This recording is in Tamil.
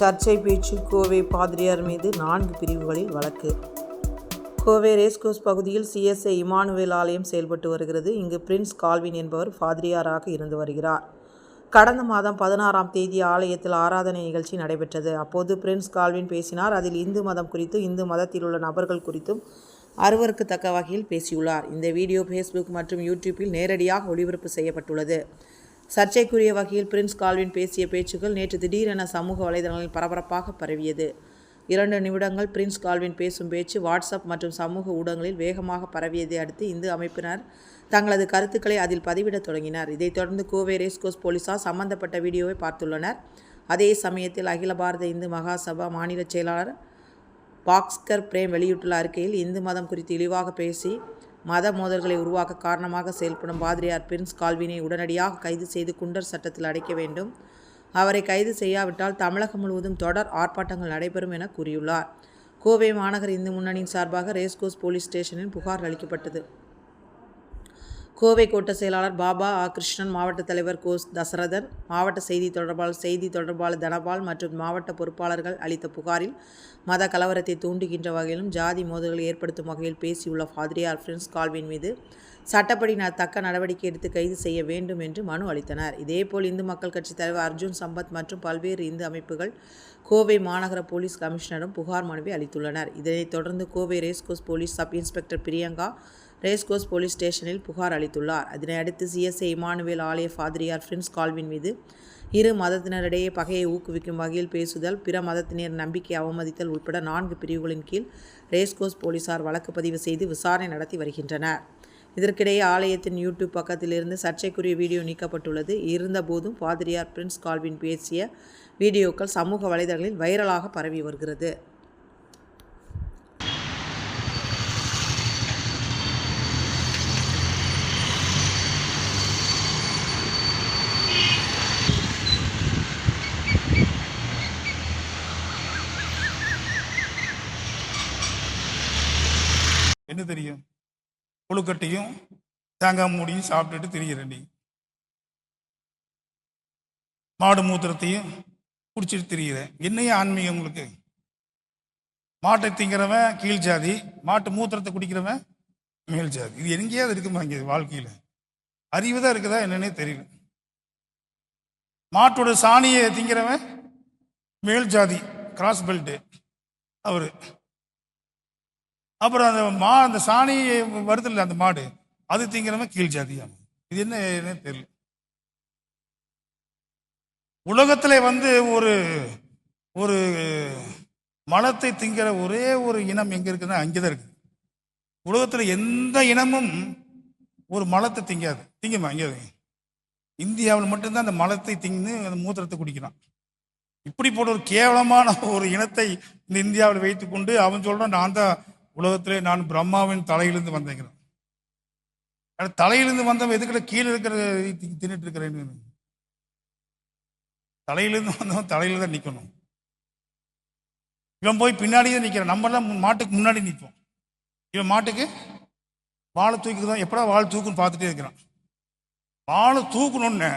சர்ச்சை பேச்சு கோவை பாதிரியார் மீது நான்கு பிரிவுகளில் வழக்கு. கோவை ரேஸ்கோஸ் பகுதியில் சிஎஸ்ஐ இமானுவேல் ஆலயம் செயல்பட்டு வருகிறது. இங்கு பிரின்ஸ் கால்வின் என்பவர் பாதிரியாராக இருந்து வருகிறார். கடந்த மாதம் பதினாறாம் தேதி ஆலயத்தில் ஆராதனை நிகழ்ச்சி நடைபெற்றது. அப்போது பிரின்ஸ் கால்வின் பேசினார். அதில் இந்து மதம் குறித்து இந்து மதத்தில் உள்ள நபர்கள் குறித்தும் அருவருக்கத்தக்க வகையில் பேசியுள்ளார். இந்த வீடியோ ஃபேஸ்புக் மற்றும் யூடியூப்பில் நேரடியாக ஒளிபரப்பு செய்யப்பட்டுள்ளது. சர்ச்சைக்குரிய வகையில் பிரின்ஸ் கால்வின் பேசிய பேச்சுக்கள் நேற்று திடீரென சமூக வலைதளங்களில் பரபரப்பாக பரவியது. இரண்டு நிமிடங்கள் பிரின்ஸ் கால்வின் பேசும் பேச்சு வாட்ஸ்அப் மற்றும் சமூக ஊடகங்களில் வேகமாக பரவியதை அடுத்து இந்து அமைப்பினர் தங்களது கருத்துக்களை அதில் பதிவிடத் தொடங்கினர். இதைத் தொடர்ந்து கோவை ரேஸ்கோஸ் போலீசார் சம்பந்தப்பட்ட வீடியோவை பார்த்துள்ளனர். அதே சமயத்தில் அகில பாரத இந்து மகாசபா மாநில செயலாளர் பாக்ஸ்கர் பிரேம் வெளியிட்டுள்ள அறிக்கையில் இந்து மதம் குறித்து இழிவாக பேசி மத மோதல்களை உருவாக்க காரணமாக செயல்படும் பாதிரியார் பிரின்ஸ் கால்வினை உடனடியாக கைது செய்து குண்டர் சட்டத்தில் அடைக்க வேண்டும். அவரை கைது செய்யாவிட்டால் தமிழகம் முழுவதும் தொடர் ஆர்ப்பாட்டங்கள் நடைபெறும் என கூறியுள்ளார். கோவை மாநகர் இந்து முன்னணியின் சார்பாக ரேஸ்கோஸ் போலீஸ் ஸ்டேஷனில் புகார் அளிக்கப்பட்டது. கோவை கோட்ட செயலாளர் பாபா ஆ. கிருஷ்ணன் மாவட்ட தலைவர் கோஸ் தசரதன் மாவட்ட செய்தி தொடர்பாளர் செய்தி தொடர்பாளர் தனபால் மற்றும் மாவட்ட பொறுப்பாளர்கள் அளித்த புகாரில் மத கலவரத்தை தூண்டுகின்ற வகையிலும் ஜாதி மோதல்களை ஏற்படுத்தும் வகையில் பேசியுள்ள ஃபாதிரியார் பிரின்ஸ் கால்வின் மீது சட்டப்படி நான் தக்க நடவடிக்கை எடுத்து கைது செய்ய வேண்டும் என்று மனு அளித்தனர். இதேபோல் இந்து மக்கள் கட்சி தலைவர் அர்ஜுன் சம்பத் மற்றும் பல்வேறு இந்து அமைப்புகள் கோவை மாநகர போலீஸ் கமிஷனரும் புகார் மனுவை அளித்துள்ளனர். இதனைத் தொடர்ந்து Kovai racecourse police sub inspector Priyanka racecourse police ஸ்டேஷனில் புகார் அளித்துள்ளார். இதனை அடுத்து சிஎஸ்ஐ இமானுவேல் ஆலய ஃபாதிரியார் பிரின்ஸ் கால்வின் மீது இரு மதத்தினரிடையே பகையை ஊக்குவிக்கும் வகையில் பேசுதல் பிற மதத்தினர் நம்பிக்கை அவமதித்தல் உட்பட நான்கு பிரிவுகளின் கீழ் ரேஸ்கோஸ் போலீசார் வழக்கு பதிவு செய்து விசாரணை நடத்தி வருகின்றனர். இதற்கிடையே ஆலயத்தின் யூடியூப் பக்கத்திலிருந்து சர்ச்சைக்குரிய வீடியோ நீக்கப்பட்டுள்ளது. இருந்தபோதும் பாதிரியார் பிரின்ஸ் கால்வின் பேசிய வீடியோக்கள் சமூக வலைதளங்களில் வைரலாக பரவி வருகிறது. என்ன தெரியும்? புழுக்கட்டையும் தேங்காய் மூடியும் சாப்பிட்டுட்டு திரிகிறேன் நீ. மாடு மூத்திரத்தையும் குடிச்சிட்டு திரிகிறேன் என்னையும் ஆன்மீகம் உங்களுக்கு? மாட்டை திங்கிறவன் கீழ் ஜாதி மாட்டு மூத்திரத்தை குடிக்கிறவன் மேல் ஜாதி. இது எங்கேயாவது இருக்குமா இங்கே வாழ்க்கையில்? அறிவு தான் இருக்குதா என்னன்னே தெரியல. மாட்டோட சாணியை திங்கிறவன் மேல் ஜாதி கிராஸ் பெல்ட்டு அவர். அப்புறம் அந்த மா அந்த சாணி வருதுல்ல அந்த மாடு. அது திங்கிறவன் கீழ் ஜாதியாகும் இது என்ன என்னன்னு தெரியல. உலகத்துல வந்து ஒரு ஒரு மலத்தை திங்கிற ஒரே ஒரு இனம் எங்க இருக்குன்னா அங்கேதான் இருக்கு உலகத்துல எந்த இனமும் ஒரு மலத்தை திங்காது. திங்குமா அங்கே இந்தியாவில் மட்டும்தான் அந்த மலத்தை திங்கு அந்த மூத்திரத்தை குடிக்கிறான். இப்படிப்பட்ட ஒரு கேவலமான ஒரு இனத்தை இந்த இந்தியாவில் வைத்துக்கொண்டு அவன் சொல்றான் நான் தான் உலகத்திலே நான் பிரம்மாவின் தலையிலிருந்து வந்தேங்கிறேன். தலையிலிருந்து வந்தவன் எதுக்கிட்ட கீழே இருக்கிற தின்னுட்டு இருக்கிறேன்னு தலையிலிருந்து வந்தவன் தலையில தான் நிக்கணும். இவன் போய் பின்னாடியே நிக்கிறான். நம்ம எல்லாம் மாட்டுக்கு முன்னாடி நிற்போம் இவன் மாட்டுக்கு வாழை தூக்கி தான் எப்படா வாழை தூக்குன்னு பார்த்துட்டே இருக்கிறான். வாழை தூக்கணும்னு